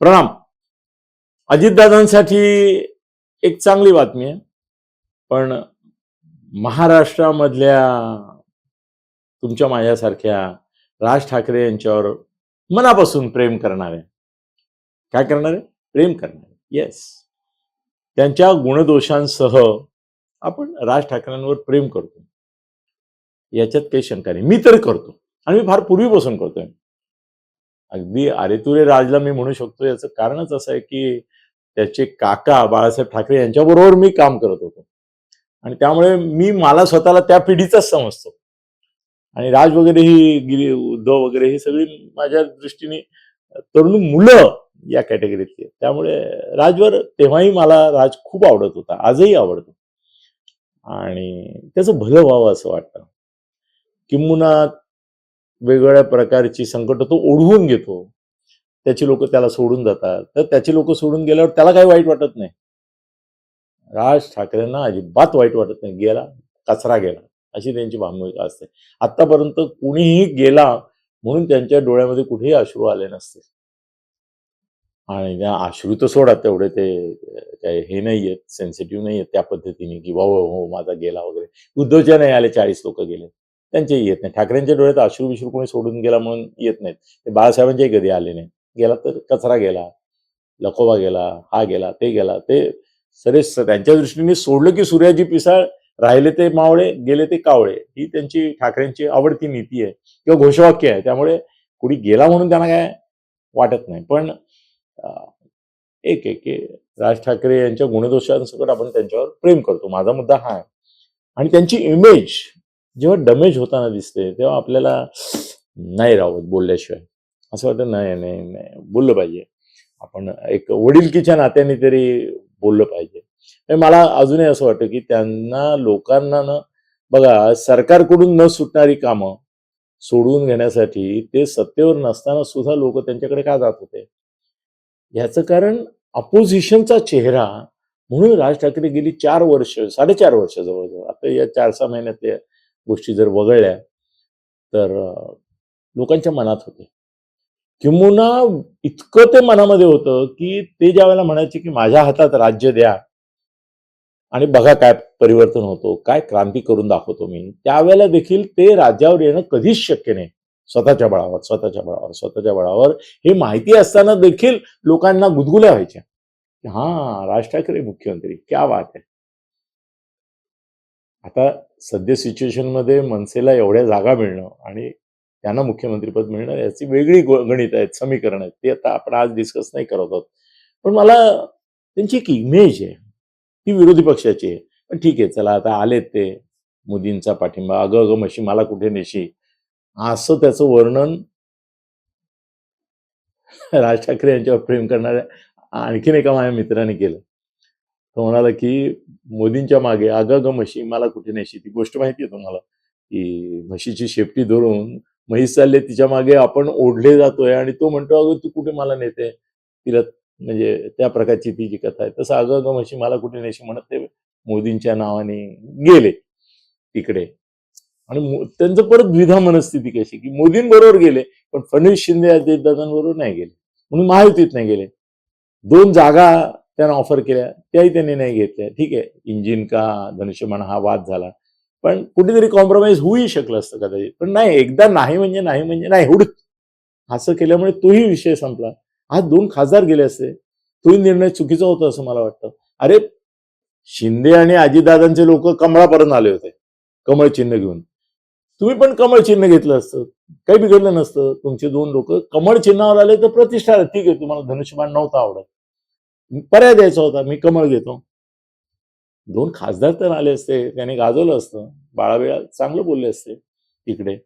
प्रणाम. अजितदादांसाठी एक चांगली बातमी आहे. पण महाराष्ट्रामधल्या तुमच्या माझ्यासारख्या राज ठाकरे यांच्यावर मनापासून प्रेम करणारे. काय करणारे? प्रेम करणारे. येस त्यांच्या गुणदोषांसह आपण राज ठाकरेंवर प्रेम करतो. याच्यात काही शंका नाही. मी तर करतो. आणि मी फार पूर्वीपासून करतोय. अगदी आरेतुरे राजला मी म्हणू शकतो याचं कारणच असं आहे की त्याचे काका बाळासाहेब ठाकरे यांच्याबरोबर मी काम करत होतो. आणि त्यामुळे मी मला स्वतःला त्या पिढीचाच समजतो. आणि राज वगैरे ही गिरी उद्धव वगैरे ही सगळी माझ्या दृष्टीने तरुण मुलं या कॅटेगरीतली आहेत. त्यामुळे राजवर तेव्हाही मला राज खूप आवडत होता आजही आवडतो. आणि त्याचं भलं व्हावं असं वाटतं. किंबहुना वेगवेगळ्या प्रकारची संकट तो ओढवून घेतो. त्याची लोक त्याला सोडून जातात. तर त्याची लोक सोडून गेल्यावर त्याला काही वाईट वाटत नाही. राज ठाकरेंना अजिबात वाईट वाटत नाही. गेला कचरा गेला. अशी त्यांची भावना असते. आतापर्यंत कुणीही गेला म्हणून त्यांच्या डोळ्यामध्ये कुठेही अश्रू आले नसते. आणि त्या अश्रू तर सोडा तेवढे ते काय हे नाही आहेत सेन्सिटिव्ह नाही आहेत त्या पद्धतीने की बाबा हो माझा गेला वगैरे. उद्धवच्या नाही आले चाळीस लोक गेले. त्यांचेही येत नाही ठाकरेंच्या डोळ्यात अश्रू विश्रू कोणी सोडून गेला म्हणून येत नाहीत. ते बाळासाहेबांच्याही कधी आले नाही गेला तर कचरा गेला लखोबा गेला हा गेला ते गेला. ते सरे त्यांच्या दृष्टीने सोडलं की सूर्याजी पिसाळ राहिले ते मावळे गेले ते कावळे. ही त्यांची ठाकरेंची आवडती नीती आहे किंवा घोषवाक्य आहे. त्यामुळे कुणी गेला म्हणून त्यांना काय वाटत नाही. पण एक एक एक राज ठाकरे यांच्या गुणदोषांसकट आपण त्यांच्यावर प्रेम करतो. माझा मुद्दा हा आहे. आणि त्यांची इमेज जेव्हा डमेज होताना दिसते तेव्हा आपल्याला नाही राहत बोलल्याशिवाय. असं वाटतं नाही नाही नाही बोललं पाहिजे. आपण एक वडीलकीच्या नात्याने तरी बोललं पाहिजे. म्हणजे मला अजूनही असं वाटतं की त्यांना लोकांना ना बघा सरकारकडून न सुटणारी कामं सोडवून घेण्यासाठी ते सत्तेवर नसताना सुद्धा लोक त्यांच्याकडे का जात होते? याचं कारण अपोजिशनचा चेहरा म्हणून राज ठाकरे गेली चार वर्ष साडेचार वर्ष जवळजवळ आता या चार सहा महिन्यातल्या गोष्टी जर वगळल्या तर लोकांच्या मनात होते. किंबहुना इतकं ते मनामध्ये होतं की ते ज्या वेळेला म्हणायचे की माझ्या हातात राज्य द्या आणि बघा काय परिवर्तन होतो काय क्रांती करून दाखवतो मी त्यावेळेला देखील ते राज्यावर येणं कधीच शक्य नाही. स्वतःच्या बळावर स्वतःच्या बळावर स्वतःच्या बळावर हे माहिती असताना देखील लोकांना गुदगुल्या व्हायच्या. हा राज ठाकरे मुख्यमंत्री क्या बात आहे आता सध्या सिच्युएशनमध्ये मनसेला एवढ्या जागा मिळणं आणि त्यांना मुख्यमंत्रीपद मिळणं याची वेगळी गणित आहेत समीकरण आहेत. ते आता आपण आज डिस्कस नाही करत आहोत. पण मला त्यांची एक इमेज आहे. ती विरोधी पक्षाची आहे. पण ठीक आहे चला आता आलेत ते मोदींचा पाठिंबा. अगं अगं मशी मला कुठे नेशी? असं त्याचं वर्णन राज ठाकरे यांच्यावर प्रेम करणाऱ्या आणखीन एका माझ्या मित्राने केलं. तो म्हणाला की मोदींच्या मागे आगाग म्हशी मला कुठे नेशी ती गोष्ट माहिती आहे तुम्हाला की म्हशीची शेपटी धरून म्हैस चालले तिच्यामागे आपण ओढले जातोय आणि तो म्हणतो अगं तू कुठे मला नेते? तिला म्हणजे त्या प्रकारची ती जी कथा आहे तसं अगं म्हशी मला कुठे नेशी म्हणत ते मोदींच्या नावाने गेले तिकडे. आणि त्यांचं परत द्विधा मनस्थिती कशी की मोदींबरोबर गेले पण फडणवीस शिंदे दादांबरोबर नाही गेले. म्हणून महायुतीत नाही गेले. दोन जागा त्यांना ऑफर केल्या. त्याही त्यांनी नाही घेतल्या. ठीक आहे. इंजिन का धनुष्यमान हा वाद झाला. पण कुठेतरी कॉम्प्रोमाइज होऊही शकलं असतं कदाचित. पण नाही एकदा नाही म्हणजे नाही म्हणजे नाही हुडक असं केल्यामुळे तोही विषय संपला. आज दोन खासदार गेले असते. तोही निर्णय चुकीचा होता असं मला वाटतं. अरे शिंदे आणि आजीदादांचे लोक कमळापर्यंत आले होते. कमळ चिन्ह घेऊन. तुम्ही पण कमळ चिन्ह घेतलं असतं. काही बिघडलं नसतं. तुमचे दोन लोक कमळ चिन्हावर आले तर प्रतिष्ठा ठीक आहे. तुम्हाला धनुष्यमान नव्हता आवडत. पर्याय द्यायचा होता. मी कमळ घेतो. दोन खासदार तर आले असते. त्याने गाजवलं असतं. बाळाबिळा चांगलं बोलले असते तिकडे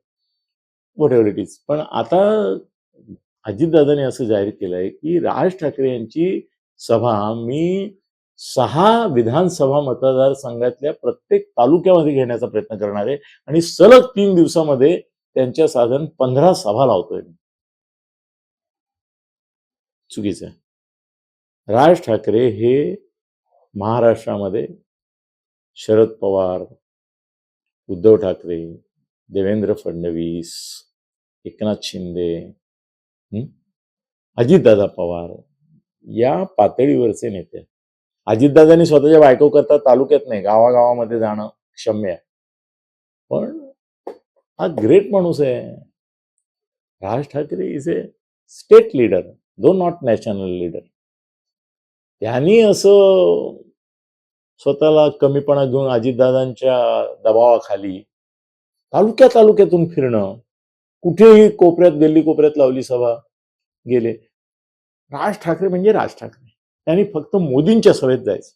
वॉट एव्हर इट इज पण आता अजितदादांनी असं जाहीर केलंय की राज ठाकरे यांची सभा मी सहा विधानसभा मतदारसंघातल्या प्रत्येक तालुक्यामध्ये घेण्याचा प्रयत्न करणार आहे आणि सलग तीन दिवसामध्ये त्यांच्या साधारण पंधरा सभा लावतोय मी. चुकीचं आहे. राज ठाकरे हे महाराष्ट्रामध्ये शरद पवार उद्धव ठाकरे देवेंद्र फडणवीस एकनाथ शिंदे अजितदादा पवार या पातळीवरचे नेते अजितदादांनी स्वतःच्या बायको करता तालुक्यात नाही गावागावामध्ये जाणं क्षम्य आहे. पण हा ग्रेट माणूस आहे. Raj Thackeray is a state leader though not national leader त्यांनी असं स्वतःला कमीपणा घेऊन अजितदादांच्या दबावाखाली तालुक्या तालुक्यातून फिरणं कुठेही कोपऱ्यात गल्ली कोपऱ्यात लावली सभा गेले. राज ठाकरे म्हणजे राज ठाकरे. त्यांनी फक्त मोदींच्या सभेत जायचं.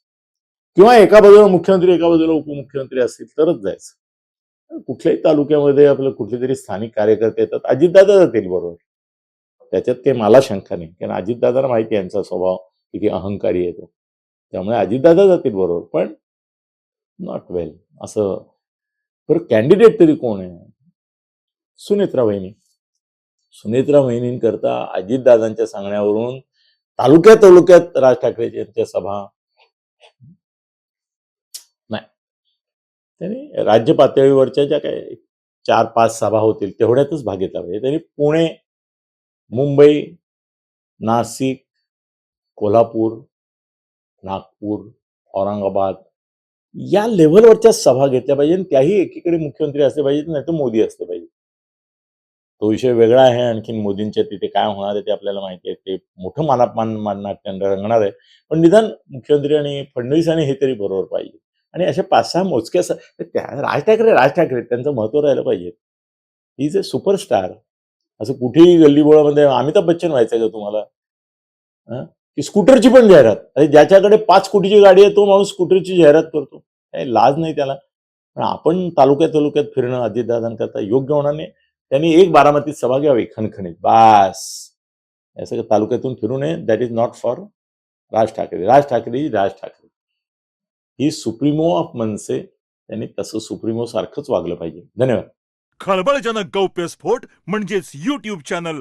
किंवा एका बाजूला मुख्यमंत्री एका बाजूला उपमुख्यमंत्री असतील तरच जायचं. कुठल्याही तालुक्यामध्ये आपलं कुठले तरी स्थानिक कार्यकर्ते येतात. अजितदादा जातील बरोबर. त्याच्यात काही मला शंका नाही. कारण अजितदादाला माहिती यांचा स्वभाव. किती अहंकारी येतो त्यामुळे अजितदादा जातील बरोबर पण नॉट वेल असं बरं कॅन्डिडेट तरी कोण आहे? सुनेत्रा वहिनी. सुनेत्रा वहिनींकरता अजितदादांच्या सांगण्यावरून तालुक्या तालुक्यात राज ठाकरे यांच्या सभा नाही. त्यांनी राज्य पातळीवरच्या ज्या काही चार पाच सभा होतील तेवढ्यातच भाग घेतला पाहिजे. त्यांनी पुणे मुंबई नाशिक कोल्हापूर नागपूर औरंगाबाद या लेव्हलवरच्या सभा घेतल्या पाहिजे आणि त्याही एकीकडे मुख्यमंत्री असले पाहिजेत नाही तर मोदी असले पाहिजे तो विषय वेगळा आहे. आणखीन मोदींच्या तिथे काय होणार आहे ते आपल्याला माहिती आहे. ते मोठं मानापमान माननाट्य रंगणार आहे. पण निदान मुख्यमंत्री आणि फडणवीस आणि हे तरी बरोबर पाहिजे. आणि अशा पाच सहा मोजक्या त्या राज ठाकरे राज ठाकरे त्यांचं महत्त्व राहिलं पाहिजे. इज अ सुपरस्टार असं कुठेही गल्लीबोळामध्ये अमिताभ बच्चन व्हायचं का तुम्हाला? हं? की स्कूटरची पण जाहिरात. अरे ज्याच्याकडे पाच कोटीची गाडी आहे तो माणूस स्कूटरची जाहिरात करतो. काही लाज नाही त्याला. पण आपण तालुक्यात तालुक्यात फिरणं अजितदादांकरता योग्य होणार नाही. त्यांनी एक बारामतीत सभा घ्यावी खणखणीत. बास. असं तालुक्यातून फिरू नये. That is not for Raj Thackeray. Raj Thackeray Raj Thackeray. He supremo of MNS. त्यांनी तसं सुप्रीमो सारखंच वागलं पाहिजे. धन्यवाद. खळबळजनक गौप्यस्फोट म्हणजेच युट्यूब चॅनल